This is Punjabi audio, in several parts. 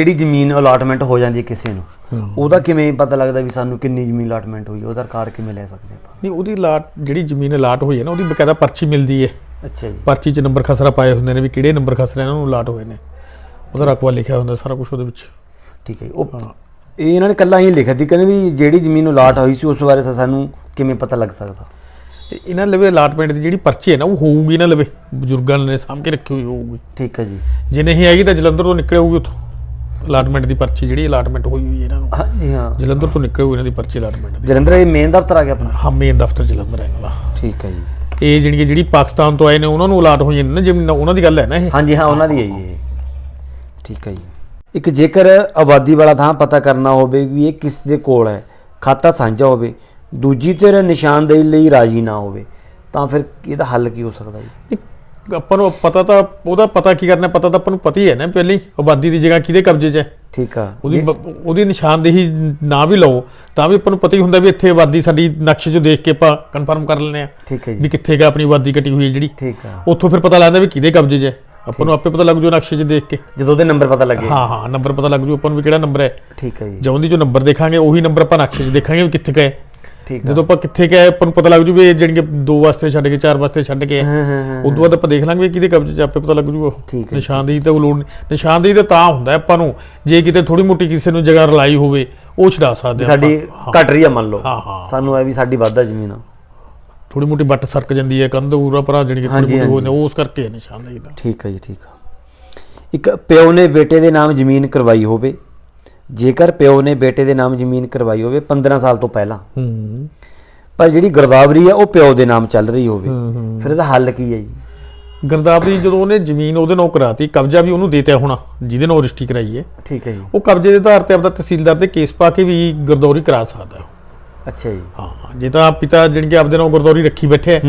ਜਿਹੜੀ ਜ਼ਮੀਨ ਅਲਾਟਮੈਂਟ ਹੋ ਜਾਂਦੀ ਹੈ ਕਿਸੇ ਨੂੰ ਉਹਦਾ ਕਿਵੇਂ ਪਤਾ ਲੱਗਦਾ ਵੀ ਸਾਨੂੰ ਕਿੰਨੀ ਜ਼ਮੀਨ ਅਲਾਟਮੈਂਟ ਹੋਈ? ਉਹਦਾ ਰਿਕਾਰਡ ਕਿਵੇਂ ਲੈ ਸਕਦੇ ਆਪਾਂ? ਨਹੀਂ ਉਹਦੀ ਲਾਟ ਜਿਹੜੀ ਜ਼ਮੀਨ ਅਲਾਟ ਹੋਈ ਹੈ ਨਾ ਉਹਦੀ ਬਕਾਇਦਾ ਪਰਚੀ ਮਿਲਦੀ ਹੈ। ਅੱਛਾ ਜੀ। ਪਰਚੀ 'ਚ ਨੰਬਰ ਖਸਰਾ ਪਾਏ ਹੁੰਦੇ ਨੇ ਵੀ ਕਿਹੜੇ ਨੰਬਰ ਖਸਰੇ ਇਹਨਾਂ ਨੂੰ ਅਲਾਟ ਹੋਏ ਨੇ। ਉਹਦਾ ਰਕਬਾ ਲਿਖਿਆ ਹੁੰਦਾ ਸਾਰਾ ਕੁਝ ਉਹਦੇ ਵਿੱਚ। ਠੀਕ ਹੈ ਜੀ। ਉਹ ਇਹ ਇਹਨਾਂ ਨੇ ਕੱਲਾ ਹੀ ਲਿਖਿਆ ਸੀ ਕਹਿੰਦੇ ਵੀ ਜਿਹੜੀ ਜ਼ਮੀਨ ਅਲਾਟ ਹੋਈ ਸੀ ਉਸ ਬਾਰੇ ਸਾਨੂੰ ਕਿਵੇਂ ਪਤਾ ਲੱਗ ਸਕਦਾ? ਇਹਨਾਂ ਲਵੇ ਅਲਾਟਮੈਂਟ ਦੀ ਜਿਹੜੀ ਪਰਚੀ ਹੈ ਨਾ ਉਹ ਹੋਊਗੀ ਨਾ ਲਵੇ ਬਜ਼ੁਰਗਾਂ ਨੇ ਸਾਂਭ ਕੇ ਰੱਖੀ ਹੋਈ ਹੋਊਗੀ। ਠੀਕ ਹੈ ਜੀ। ਜੇ ਨਹੀਂ ਹੈਗੀ ਤਾਂ ਜਲੰਧਰ ਤੋਂ ਨਿਕਲੇ ਹੋਊਗੀ ਉੱਥੋਂ। ਅਲਾਟਮੈਂਟ ਦੀ ਪਰਚੀ ਜਿਹੜੀ ਅਲਾਟਮੈਂਟ ਹੋਈ ਹੋਈ ਹੈ ਇਹਨਾਂ ਨੂੰ। ਹਾਂਜੀ ਹਾਂ। ਜਲੰਧਰ ਤੋਂ ਨਿਕਲੇ ਹੋਈ ਇਹਨਾਂ ਦੀ ਪਰਚੀ ਅਲਾਟਮੈਂਟ ਦੀ। ਜਲੰਧਰ ਇਹ ਮੇਨ ਦਫ਼ਤਰ ਆ ਗਿਆ ਆਪਣਾ? ਹਾਂ ਮੇਨ ਦਫ਼ਤਰ ਜਲੰਧਰ ਹੈ ਇਹਨਾਂ ਦਾ ਠੀਕ ਹੈ ਜੀ। ਇਹ ਜਿਹੜੀ ਜਿਹੜੀ ਪਾਕਿਸਤਾਨ ਤੋਂ ਆਏ ਨੇ ਉਹਨਾਂ ਨੂੰ ਅਲਾਟ ਨੇ ਨਾ ਜਿਵੇਂ ਉਹਨਾਂ ਦੀ ਗੱਲ ਹੈ ਨਾ ਇਹ। ਹਾਂਜੀ ਹਾਂ ਉਹਨਾਂ ਦੀ ਹੈ ਜੀ ਇਹ। ਠੀਕ ਹੈ ਜੀ। ਇੱਕ ਜੇਕਰ ਆਬਾਦੀ ਵਾਲਾ ਥਾਂ ਪਤਾ ਕਰਨਾ ਹੋਵੇ ਵੀ ਇਹ ਕਿਸ ਦੇ ਕੋਲ ਹੈ ਖਾਤਾ ਸਾਂਝਾ ਹੋਵੇ ਦੂਜੀ ਧਿਰ ਨਿਸ਼ਾਨਦੇਹੀ ਲਈ ਰਾਜੀ ਨਾ ਹੋਵੇ ਤਾਂ ਫਿਰ ਇਹਦਾ ਹੱਲ ਕੀ ਹੋ ਸਕਦਾ ਜੀ? ਆਪਾਂ ਨੂੰ ਪਤਾ ਤਾਂ ਉਹਦਾ ਪਤਾ ਕੀ ਕਰਨਾ ਪਤਾ ਤਾਂ ਆਪਾਂ ਨੂੰ ਪਤਾ ਹੀ ਹੈ ਨਾ ਪਹਿਲਾਂ ਆਬਾਦੀ ਦੀ ਜਗ੍ਹਾ ਕਿਹਦੇ ਕਬਜ਼ੇ 'ਚ ਹੈ। ਠੀਕ ਆ। ਉਹਦੀ ਉਹਦੀ ਨਿਸ਼ਾਨਦੇਹੀ ਨਾ ਵੀ ਲਓ ਤਾਂ ਵੀ ਆਪਾਂ ਨੂੰ ਪਤਾ ਹੀ ਹੁੰਦਾ ਵੀ ਇੱਥੇ ਆਬਾਦੀ ਸਾਡੀ ਨਕਸ਼ੇ 'ਚ ਦੇਖ ਕੇ ਆਪਾਂ ਕਨਫਰਮ ਕਰ ਲੈਂਦੇ ਆ ਠੀਕ ਹੈ ਜੀ। ਵੀ ਕਿੱਥੇ ਗਾ ਆਪਣੀ ਆਬਾਦੀ ਕੱਟੀ ਹੋਈ ਹੈ ਜਿਹੜੀ। ਠੀਕ ਆ। ਉੱਥੋਂ ਫਿਰ ਪਤਾ ਲੱਗਦਾ ਵੀ ਕਿਹਦੇ ਕਬਜ਼ੇ 'ਚ ਹੈ। ਆਪਾਂ ਨੂੰ ਆਪੇ ਪਤਾ ਲੱਗ ਜੂ ਨਕਸ਼ੇ 'ਚ ਦੇਖ ਕੇ। ਜਦੋਂ ਉਹਦੇ ਨੰਬਰ ਪਤਾ ਲੱਗੇ। ਹਾਂ ਹਾਂ ਨੰਬਰ ਪਤਾ ਲੱਗ ਜੂ ਆਪਾਂ ਨੂੰ ਵੀ ਕਿਹੜਾ ਨੰਬਰ ਹੈ। ਠੀਕ ਹੈ ਜੀ। ਜਦੋਂ ਦੀ ਜੋ ਨੰਬਰ ਦੇਖਾਂਗੇ ਉਹੀ ਨੰਬਰ ਆਪਾਂ ਨਕਸ਼ੇ 'ਚ ਦੇਖਾਂਗੇ ਵੀ ਕਿੱਥੇ ਗਏ ਠੀਕ ਆ। ਜਦੋਂ ਆਪਾਂ ਕਿੱਥੇ ਗਏ ਆਪਾਂ ਨੂੰ ਪਤਾ ਲੱਗ ਜੂ ਵੀ ਇਹ ਜਿਹੜੀਆਂ ਦੋ ਵਾਸਤੇ ਛੱਡ ਕੇ ਚਾਰ ਵਾਸਤੇ ਛੱਡ ਕੇ ਹਾਂ ਹਾਂ ਹਾਂ ਉਦੋਂ ਬਾਅਦ ਆਪਾਂ ਦੇਖ ਲਾਂਗੇ ਕਿਹਦੇ ਕਬਜ਼ੇ 'ਚ ਆਪੇ ਪਤਾ ਲੱਗ ਜੂਗਾ ਠੀਕ ਹੈ, ਨਿਸ਼ਾਨਦੇਹੀ ਤਾਂ ਲੋੜ ਨਿਸ਼ਾਨਦੇਹੀ ਤਾਂ ਤਾਂ ਹੁੰਦਾ ਆਪਾਂ ਨੂੰ। ਜੇ ਕਿਤੇ ਥੋੜੀ ਮੋਟੀ ਕਿਸੇ ਨੂੰ ਜਗ੍ਹਾ ਰਲਾਈ ਹੋਵੇ ਉਹ ਛਡਾ ਸਕਦੇ ਸਾਡੀ ਘਟ ਰਹੀ ਆ ਮੰਨ ਲਓ। ਸਾਨੂੰ ਇਹ ਵੀ ਸਾਡੀ ਵਾਧਾ ਜ਼ਮੀਨ ਆ। ਥੋੜੀ ਮੋਟੀ ਬੱਟ ਸਰਕ ਜਾਂਦੀ ਹੈ ਕੰਧ ਉਰਾ ਪਰਾਂ ਜਿਹੜੀ ਥੋੜੀ ਮੋਟੀ। ਹੋਣੇ ਉਸ ਕਰਕੇ ਨਿਸ਼ਾਨਦੇਹੀ ਦਾ। ਠੀਕ ਹੈ ਜੀ ਠੀਕ ਆ। ਇੱਕ ਪਿਓ ਨੇ ਬੇਟੇ ਦੇ ਨਾਮ ਜ਼ਮੀਨ ਕਰਵਾਈ ਹੋਵੇ ਜੇਕਰ ਪਿਓ ਨੇ ਬੇਟੇ ਦੇ ਨਾਮ ਜ਼ਮੀਨ ਕਰਵਾਈ ਹੋਵੇ 15 ਸਾਲ ਤੋਂ ਪਹਿਲਾਂ। ਹੂੰ। ਪਰ ਜਿਹੜੀ ਗਰਦਾਵਰੀ ਆ ਉਹ ਪਿਓ ਦੇ ਨਾਮ ਚੱਲ ਰਹੀ ਹੋਵੇ। ਫਿਰ ਇਹਦਾ ਹੱਲ ਕੀ ਹੈ ਜੀ? ਗਰਦਾਵਰੀ ਜਦੋਂ ਉਹਨੇ ਜ਼ਮੀਨ ਉਹਦੇ ਨਾਂ ਕਰਾਤੀ ਕਬਜ਼ਾ ਵੀ ਉਹਨੂੰ ਦੇਤਿਆ ਹੋਣਾ ਜਿਹਦੇ ਨਾਲ ਰਜਿਸਟਰੀ ਕਰਾਈ ਹੈ। ਠੀਕ ਹੈ ਜੀ। ਉਹ ਕਬਜ਼ੇ ਦੇ ਆਧਾਰ ਤੇ ਆਪਦਾ ਤਹਿਸੀਲਦਾਰ ਦੇ ਕੇਸ ਪਾ ਕੇ ਵੀ ਗਰਦੌਰੀ ਕਰਾ ਸਕਦਾ ਹੈ ਅੱਛਾ ਜੀ। ਹਾਂ ਜੇ ਤਾਂ ਪਿਤਾ ਜਾਣੀ ਕਿ ਆਪਦੇ ਨਾਲ ਗਰਦੌਰੀ ਰੱਖੀ ਬੈਠੇ ਹੈ।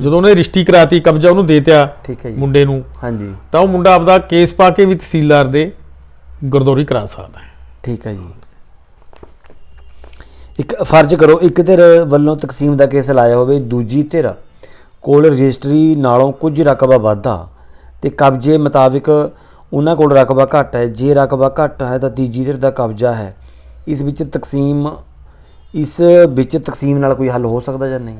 ਜਦੋਂ ਉਹਨੇ ਰਜਿਸਟਰੀ ਕਰਾਤੀ ਕਬਜ਼ਾ ਉਹਨੂੰ ਦੇਤਿਆ ਠੀਕ ਹੈ ਜੀ। ਮੁੰਡੇ ਨੂੰ ਹਾਂਜੀ। ਤਾਂ ਉਹ ਮੁੰਡਾ ਆਪਦਾ ਕੇਸ ਪਾ ਕੇ ਵੀ ਤਹਿਸੀਲਦਾਰ ਦੇ ਗਰਦੌਰੀ ਕਰਾ ਸਕਦਾ ਹੈ। ਠੀਕ ਹੈ ਜੀ। ਇੱਕ ਫਰਜ਼ ਕਰੋ, ਇੱਕ ਧਿਰ ਵੱਲੋਂ ਤਕਸੀਮ ਦਾ ਕੇਸ ਲਾਇਆ ਹੋਵੇ, ਦੂਜੀ ਧਿਰ ਕੋਲ ਰਜਿਸਟਰੀ ਨਾਲੋਂ ਕੁਝ ਰਕਬਾ ਵਾਧਾ ਤੇ ਕਬਜ਼ੇ ਮੁਤਾਬਿਕ ਉਹਨਾਂ ਕੋਲ ਰਕਬਾ ਘੱਟ ਹੈ। ਜੇ ਰਕਬਾ ਘੱਟ ਹੈ ਤਾਂ ਤੀਜੀ ਧਿਰ ਦਾ ਕਬਜ਼ਾ ਹੈ। ਇਸ ਵਿੱਚ ਤਕਸੀਮ, ਇਸ ਵਿੱਚ ਤਕਸੀਮ ਨਾਲ ਕੋਈ ਹੱਲ ਹੋ ਸਕਦਾ ਜਾਂ ਨਹੀਂ?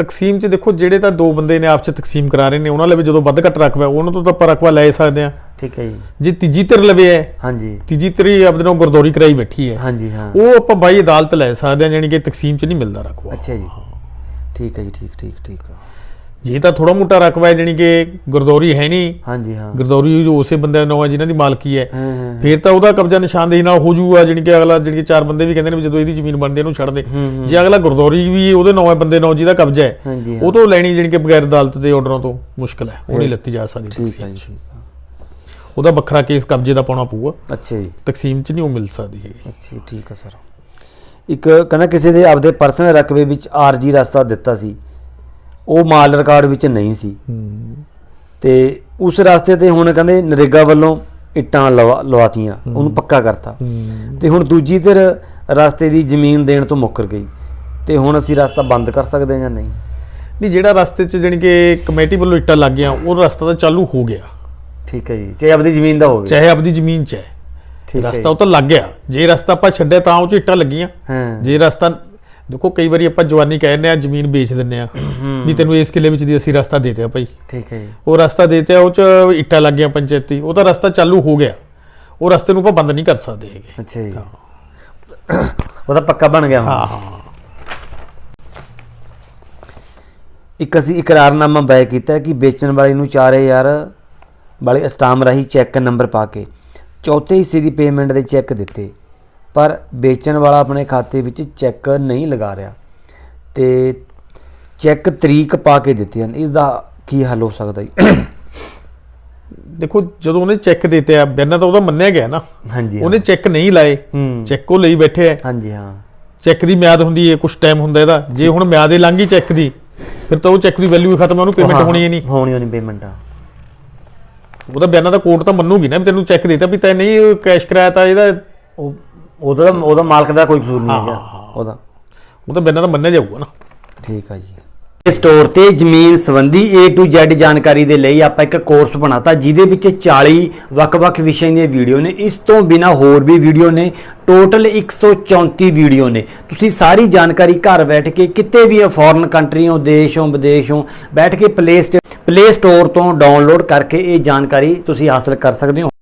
ਤਕਸੀਮ 'ਚ ਦੇਖੋ ਜਿਹੜੇ ਤਾਂ ਦੋ ਬੰਦੇ ਨੇ ਆਪਸ 'ਚ ਤਕਸੀਮ ਕਰਾ ਰਹੇ ਨੇ ਉਹਨਾਂ ਲਈ ਜਦੋਂ ਵੱਧ ਘੱਟ ਰਕਬਾ ਹੈ, ਉਹਨਾਂ ਤੋਂ ਤਾਂ ਆਪਾਂ ਰਕਬਾ ਲੈ ਸਕਦੇ ਆ ਠੀਕ ਹੈ ਜੀ। ਜੇ ਤੀਜੀ ਧਿਰ ਲਵੇ ਹੈ ਹਾਂਜੀ। ਤੀਜੀ ਧਿਰ ਹੀ ਆਪਦੇ ਨਾਲ ਗਰਦੌਰੀ ਕਰਾਈ ਬੈਠੀ ਹੈ। ਹਾਂਜੀ ਹਾਂ। ਉਹ ਆਪਾਂ ਬਾਈ ਅਦਾਲਤ ਲੈ ਸਕਦੇ ਆ ਜਾਣੀ ਕਿ ਤਕਸੀਮ 'ਚ ਨਹੀਂ ਮਿਲਦਾ ਰਕਬਾ ਅੱਛਾ ਜੀ। ਠੀਕ ਹੈ ਜੀ ਠੀਕ ਠੀਕ ਠੀਕ ਜੇ ਤਾਂ ਥੋੜਾ ਮੋਟਾ ਰਕਬਾ ਹੈ ਜਾਣੀ ਕਿ ਗਰਦੌਰੀ ਹੈ ਨਹੀਂ। ਹਾਂਜੀ ਹਾਂ। ਗਰਦੌਰੀ ਜੋ ਉਸੇ ਬੰਦੇ ਦਾ ਨਾਮ ਹੈ ਜਿਨ੍ਹਾਂ ਦੀ ਮਾਲਕੀ ਹੈ। ਹਾਂ, ਹਾਂ ਫਿਰ ਤਾਂ ਉਹਦਾ ਕਬਜ਼ਾ ਨਿਸ਼ਾਨਦੇਹੀ ਨਾਲ ਹੋ ਜੂਗਾ ਜਾਣੀ ਕਿ ਅਗਲਾ ਜਾਣੀ ਕਿ ਚਾਰ ਬੰਦੇ ਵੀ ਕਹਿੰਦੇ ਨੇ ਜਦੋਂ ਇਹਦੀ ਜ਼ਮੀਨ ਬਣਦੀ ਹੈ ਇਹਨੂੰ ਛੱਡ ਦੇ। ਜੇ ਅਗਲਾ ਗੁਰਦੌਰੀ ਵੀ ਉਹਦੇ ਨਾਂ ਹੈ ਬੰਦੇ ਨਾਂ ਜਿਹਦਾ ਕਬਜ਼ਾ ਹੈ ਹਾਂ। ਉਹ ਤੋਂ ਲੈਣੀ ਜਾਣੀ ਕਿ ਬਗੈਰ ਅਦਾਲਤ ਦੇ ਆਰਡਰਾਂ ਤੋਂ ਮੁਸ਼ਕਲ ਹੈ ਉਹ ਨਹੀਂ ਲੱਤੀ ਜਾ ਸਕਦੀ ਠੀਕ ਹੈ ਜੀ ਹੈ। ਉਹਦਾ ਵੱਖਰਾ ਕੇਸ ਕਬਜ਼ੇ ਦਾ ਪਾਉਣਾ ਪਊਗਾ। ਅੱਛਾ ਜੀ। ਤਕਸੀਮ 'ਚ ਨਹੀਂ ਉਹ ਮਿਲ ਸਕਦੀ ਅੱਛਾ ਜੀ, ਠੀਕ ਹੈ ਸਰ। ਇੱਕ ਕਹਿੰਦਾ ਕਿਸੇ ਦੇ ਆਪਦੇ ਪਰਸਨਲ ਰਕਬੇ ਵਿੱਚ ਆਰਜੀ ਰਸਤਾ ਦਿੱਤਾ ਸੀ। ਉਹ ਮਾਲ ਰਿਕਾਰਡ ਵਿੱਚ ਨਹੀਂ ਸੀ। ਤੇ ਉਸ ਰਸਤੇ ਤੇ ਹੁਣ ਕਹਿੰਦੇ ਨਰੇਗਾ ਵੱਲੋਂ ਇੱਟਾਂ ਲਵਾ- ਲਵਾਤੀਆਂ ਉਹਨੂੰ ਪੱਕਾ ਕਰਤਾ। ਤੇ ਹੁਣ ਦੂਜੀ ਧਿਰ ਰਸਤੇ ਦੀ ਜ਼ਮੀਨ ਦੇਣ ਤੋਂ ਮੁੱਕਰ ਗਈ। ਤੇ ਹੁਣ ਅਸੀਂ ਰਸਤਾ ਬੰਦ ਕਰ ਸਕਦੇ ਜਾਂ ਨਹੀਂ? ਨਹੀਂ ਜਿਹੜਾ ਰਸਤੇ 'ਚ ਜਾਣੀ ਕਿ ਕਮੇਟੀ ਵੱਲੋਂ ਇੱਟਾਂ ਲੱਗ ਗਿਆ ਉਹ ਰਸਤਾ ਤਾਂ ਚਾਲੂ ਹੋ ਗਿਆ। ਠੀਕ ਹੈ ਜੀ ਚਾਹੇ ਆਪਦੀ ਜ਼ਮੀਨ ਦਾ ਹੋਵੇ। ਚਾਹੇ ਆਪਦੀ ਜ਼ਮੀਨ 'ਚ ਹੈ। ਰਸਤਾ ਉਹ ਤਾਂ ਲੱਗ ਗਿਆ। ਜੇ ਰਸਤਾ ਆਪਾਂ ਛੱਡਿਆ ਤਾਂ ਉਹ 'ਚ ਇੱਟਾਂ ਲੱਗੀਆਂ। ਹਾਂ। ਜੇ ਰਸਤਾ ਦੇਖੋ ਕਈ ਵਾਰੀ ਆਪਾਂ ਜਵਾਨੀ ਕਹਿੰਦੇ ਆ ਜ਼ਮੀਨ ਵੇਚ ਦਿੰਨੇ ਆ ਵੀ ਤੈਨੂੰ ਇਸ ਕਿਲੇ ਵਿੱਚ ਦੀ ਅਸੀਂ ਰਸਤਾ ਦੇ ਦਿਆ ਭਾਈ। ਠੀਕ ਹੈ ਜੀ। ਉਹ ਰਸਤਾ ਦੇਤੇ ਉਹ ਚ ਇੱਟਾਂ ਲੱਗੀਆਂ ਪੰਚਾਇਤੀ। ਉਹ ਤਾਂ ਰਸਤਾ ਚਾਲੂ ਹੋ ਗਿਆ। ਉਹ ਰਸਤੇ ਨੂੰ ਆਪਾਂ ਬੰਦ ਨਹੀਂ ਕਰ ਸਕਦੇ ਹੈਗੇ। ਅੱਛਾ ਜੀ। ਉਹ ਤਾਂ ਪੱਕਾ ਬਣ ਗਿਆ ਹਾਂ ਹਾਂ। ਇੱਕ ਅਸੀਂ ਇਕਰਾਰਨਾਮਾ ਬੈ ਕੀਤਾ ਕਿ ਵੇਚਣ ਵਾਲੇ ਨੂੰ 4000 ਵਾਲੇ ਸਟਾਮ ਰਾਹੀਂ ਚੈੱਕ ਨੰਬਰ ਪਾ ਕੇ ਚੌਥੇ ਹਿੱਸੇ ਦੀ ਪੇਮੈਂਟ ਦੇ ਚੈੱਕ ਦਿੱਤੇ। ਪਰ ਵੇਚਣ ਵਾਲਾ ਆਪਣੇ ਖਾਤੇ ਵਿੱਚ ਚੈੱਕ ਨਹੀਂ ਲਗਾ ਰਿਹਾ ਤੇ ਚੈੱਕ ਤਰੀਕ ਪਾ ਕੇ ਦਿੱਤੇ ਹਨ। ਇਸ ਦਾ ਕੀ ਹੱਲ ਹੋ ਸਕਦਾ ਜੀ? ਦੇਖੋ ਜਦੋਂ ਉਹਨੇ ਚੈੱਕ ਦਿੱਤੇ ਆ ਬਿਆਨਾ ਤਾਂ ਉਹਦਾ ਮੰਨਿਆ ਗਿਆ ਨਾ। ਹਾਂਜੀ। ਉਹਨੇ ਚੈੱਕ ਨਹੀਂ ਲਾਏ ਹੂੰ। ਚੈੱਕ ਉਹ ਲਈ ਬੈਠੇ ਆ। ਹਾਂਜੀ ਹਾਂ। ਚੈੱਕ ਦੀ ਮਿਆਦ ਹੁੰਦੀ ਹੈ ਕੁਝ ਟਾਈਮ ਹੁੰਦਾ ਇਹਦਾ। ਜੇ ਹੁਣ ਮਿਆਦ ਹੀ ਲੰਘ ਗਈ ਚੈੱਕ ਦੀ ਫਿਰ ਤਾਂ ਉਹ ਚੈੱਕ ਦੀ ਵੈਲਿਊ ਹੀ ਖਤਮ ਉਹਨੂੰ ਪੇਮੈਂਟ ਹੋਣੀ ਹੀ ਨਹੀਂ। ਹੋਣੀ ਹੋਣੀ ਪੇਮੈਂਟ ਆ। ਉਹਦਾ ਬਿਆਨਾ ਤਾਂ ਕੋਰਟ ਤਾਂ ਮੰਨੂਗੀ ਨਾ ਵੀ ਤੈਨੂੰ ਚੈੱਕ ਦਿੱਤਾ ਵੀ ਤੈਨੂੰ ਨਹੀਂ ਕੈਸ਼ ਕਰਾਇਆ ਤਾਂ ਇਹਦਾ ਉਹ ਉਹਦਾ ਉਹਦਾ ਮਾਲਕ ਦਾ ਕੋਈ ਕਸੂਰ ਨਹੀਂ ਹੈਗਾ। ਉਹਦਾ ਉਹਦਾ। ਬਿਆਨਾ ਤਾਂ ਮੰਨਿਆ ਜਾਊਗਾ ਨਾ। ਠੀਕ ਆ ਜੀ। ਇਸ ਸਟੋਰ ਤੇ ਜ਼ਮੀਨ ਸੰਬੰਧੀ A to Z ਜਾਣਕਾਰੀ ਦੇ ਲਈ ਆਪਾਂ ਇੱਕ ਕੋਰਸ ਬਣਾਤਾ ਜਿਹਦੇ ਵਿੱਚ 40 ਵੱਖ-ਵੱਖ ਵਿਸ਼ਿਆਂ ਦੀਆਂ ਵੀਡੀਓ ਨੇ। ਇਸ ਤੋਂ ਬਿਨਾ ਹੋਰ ਵੀ ਵੀਡੀਓ ਨੇ। ਟੋਟਲ 134 ਵੀਡੀਓ ਨੇ। ਤੁਸੀਂ ਸਾਰੀ ਜਾਣਕਾਰੀ ਘਰ ਬੈਠ ਕੇ ਕਿਤੇ ਵੀ ਫੋਰਨ ਕੰਟਰੀ ਹੋ ਦੇਸ਼ ਹੋ ਵਿਦੇਸ਼ ਹੋ ਬੈਠ ਕੇ ਪਲੇ ਪਲੇ ਸਟੋਰ ਤੋਂ ਡਾਊਨਲੋਡ ਕਰਕੇ ਇਹ ਜਾਣਕਾਰੀ ਤੁਸੀਂ ਹਾਸਲ ਕਰ ਸਕਦੇ ਹੋ।